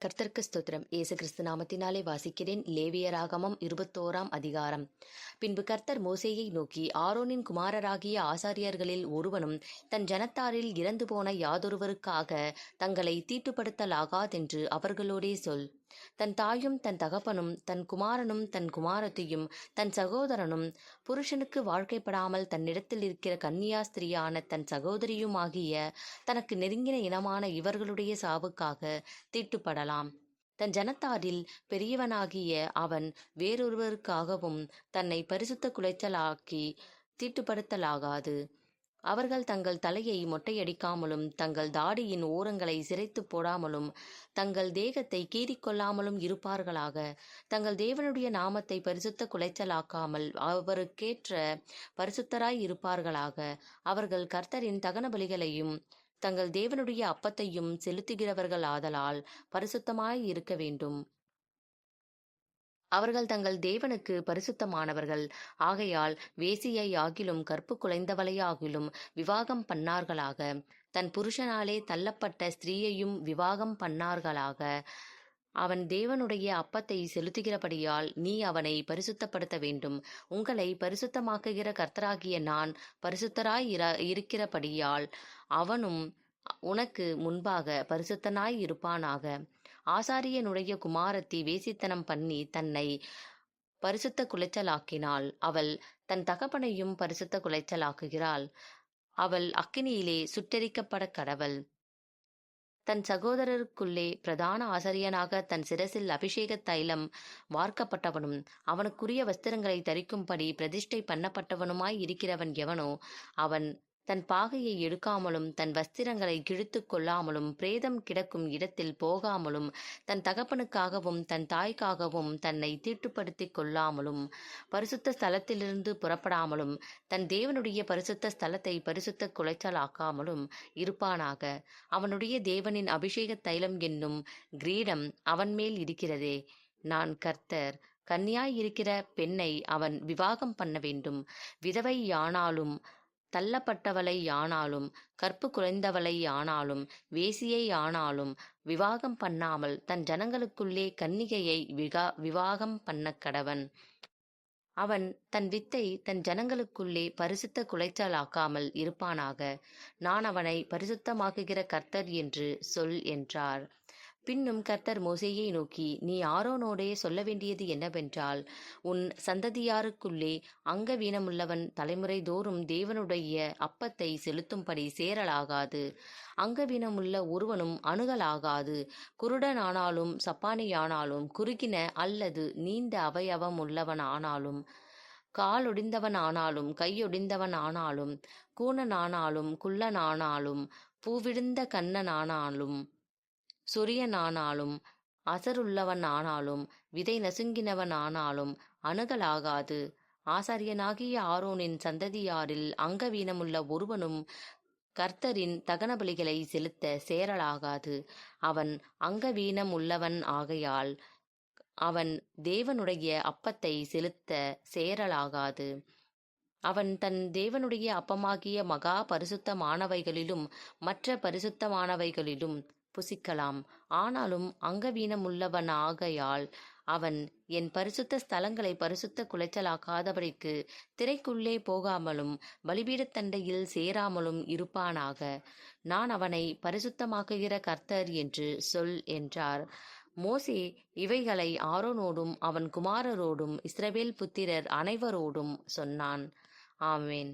கர்த்தர்க்கு ஸ்தோத்திரம். ஏசு கிறிஸ்து நாமத்தினாலே வாசிக்கிறேன். லேவியராகமம் இருபத்தோராம் அதிகாரம். பின்பு கர்த்தர் மோசேயை நோக்கி ஆரோனின் குமாரராகிய ஆசாரியர்களில் ஒருவனும் தன் ஜனத்தாரில் இறந்து போன யாதொருவருக்காக தங்களை தீட்டுப்படுத்தலாகாதென்று அவர்களோடே சொல். தன் தாயும் தன் தகப்பனும் தன் குமாரனும் தன் குமாரத்தையும் தன் சகோதரனும் புருஷனுக்கு வாழ்க்கைப்படாமல் தன்னிடத்தில் இருக்கிற கன்னியாஸ்திரியான தன் சகோதரியுமாகிய தனக்கு நெருங்கின இனமான இவர்களுடைய சாவுக்காக தீட்டுப்படலாம் தன் ஜனத்தாரில் பெரியவனாகிய அவன் வேறொருவருக்காகவும் தன்னை பரிசுத்த குலைச்சலாக்கி தீட்டுப்படுத்தலாகாது. அவர்கள் தங்கள் தலையை மொட்டையடிக்காமலும் தங்கள் தாடியின் ஓரங்களை சிரைத்து போடாமலும் தங்கள் தேகத்தை கீறிக்கொள்ளாமலும் இருப்பார்களாக. தங்கள் தேவனுடைய நாமத்தை பரிசுத்த குலைச்சலாக்காமல் அவருக்கேற்ற பரிசுத்தராய் இருப்பார்களாக. அவர்கள் கர்த்தரின் தகன பலிகளையும் தங்கள் தேவனுடைய அப்பத்தையும் செலுத்துகிறவர்கள் ஆதலால் பரிசுத்தமாய் இருக்க வேண்டும். அவர்கள் தங்கள் தேவனுக்கு பரிசுத்தமானவர்கள். ஆகையால் வேசியை ஆகிலும் கற்பு குலைந்தவளையாகிலும் விவாகம் பண்ணார்களாக. தன் புருஷனாலே தள்ளப்பட்ட ஸ்திரீயையும் விவாகம் பண்ணார்களாக. அவன் தேவனுடைய அப்பத்தை செலுத்துகிறபடியால் நீ அவனை பரிசுத்தப்படுத்த வேண்டும். உங்களை பரிசுத்தமாக்குகிற கர்த்தராகிய நான் பரிசுத்தராய் இருக்கிறபடியால் அவனும் உனக்கு முன்பாக பரிசுத்தனாய் இருப்பானாக. ஆசாரியனுடைய குமாரத்தி வேசித்தனம் பண்ணி தன்னை பரிசுத்த குலைச்சலாக்கினாள். அவள் தன் தகப்பனையும் பரிசுத்த குலைச்சலாக்குகிறாள். அவள் அக்கினியிலே சுட்டெரிக்கப்பட கடவள். தன் சகோதரருக்குள்ளே பிரதான ஆசிரியனாக தன் சிரசில் அபிஷேக தைலம் வார்க்கப்பட்டவனும் அவனுக்குரிய வஸ்திரங்களை தரிக்கும்படி பிரதிஷ்டை பண்ணப்பட்டவனுமாய் இருக்கிறவன் எவனோ அவன் தன் பாகையை எடுக்காமலும் தன் வஸ்திரங்களை கிழித்து கொள்ளாமலும் பிரேதம் கிடக்கும் இடத்தில் போகாமலும் தன் தகப்பனுக்காகவும் தன் தாய்க்காகவும் தன்னை தீட்டுப்படுத்திக் கொள்ளாமலும் பரிசுத்த ஸ்தலத்திலிருந்து புறப்படாமலும் தன் தேவனுடைய பரிசுத்த ஸ்தலத்தை பரிசுத்த குலைச்சலாக்காமலும் இருப்பானாக. அவனுடைய தேவனின் அபிஷேக தைலம் என்னும் கிரீடம் அவன் மேல் இருக்கிறதே. நான் கர்த்தர் கன்னியாய் இருக்கிற பெண்ணை அவன் விவாகம் பண்ண வேண்டும். விதவை யானாலும் தள்ளப்பட்டவளை ஆனாலும் கற்பு குறைந்தவளை ஆனாலும் வேசியை ஆனாலும் விவாகம் பண்ணாமல் தன் ஜனங்களுக்குள்ளே கன்னிகையை விகா விவாகம் பண்ண கடவன். அவன் தன் வித்தை தன் ஜனங்களுக்குள்ளே பரிசுத்த குலைச்சலாக்காமல் இருப்பானாக? நான் அவனை பரிசுத்தமாக்குகிற கர்த்தர் என்று சொல் என்றார். பின்னும் கர்த்தர் மோசேயை நோக்கி நீ ஆரோனோடே சொல்ல வேண்டியது என்னவென்றால் உன் சந்ததியாருக்குள்ளே அங்கவீனமுள்ளவன் தலைமுறை தோறும் தேவனுடைய அப்பத்தை செலுத்தும்படி சேரலாகாது. அங்கவீனமுள்ள ஒருவனும் அணுகலாகாது. குருடனானாலும் சப்பானியானாலும் குறுகின அல்லது நீண்ட அவயவம் உள்ளவனானாலும் காலொடிந்தவன் ஆனாலும் கையொடிந்தவன் ஆனாலும் கூணனானாலும் குள்ளனானாலும் பூவிழுந்த கண்ணனானாலும் சொரியனானாலும் அசருள்ளவன் ஆனாலும் விதை நசுங்கினவனானாலும் அணுகலாகாது. ஆசாரியனாகிய ஆரோனின் சந்ததியாரில் அங்கவீனமுள்ள ஒருவனும் கர்த்தரின் தகனபலிகளை செலுத்த சேரலாகாது. அவன் அங்கவீனம் உள்ளவன் ஆகையால் அவன் தேவனுடைய அப்பத்தை செலுத்த சேரலாகாது. அவன் தன் தேவனுடைய அப்பமாகிய மகா பரிசுத்தமானவைகளிலும் மற்ற பரிசுத்தமானவைகளிலும் புசிக்கலாம். ஆனாலும் அங்கவீனமுள்ளவனாகையால் அவன் என் பரிசுத்த ஸ்தலங்களை பரிசுத்த குலைச்சலாக்காதபடிக்கு திரைக்குள்ளே போகாமலும் பலிபீடத்தண்டையில் சேராமலும் இருப்பானாக. நான் அவனை பரிசுத்தமாக்குகிற கர்த்தர் என்று சொல் என்றார். மோசே இவைகளை ஆரோனோடும் அவன் குமாரரோடும் இஸ்ரவேல் புத்திரர் அனைவரோடும் சொன்னான். ஆமேன்.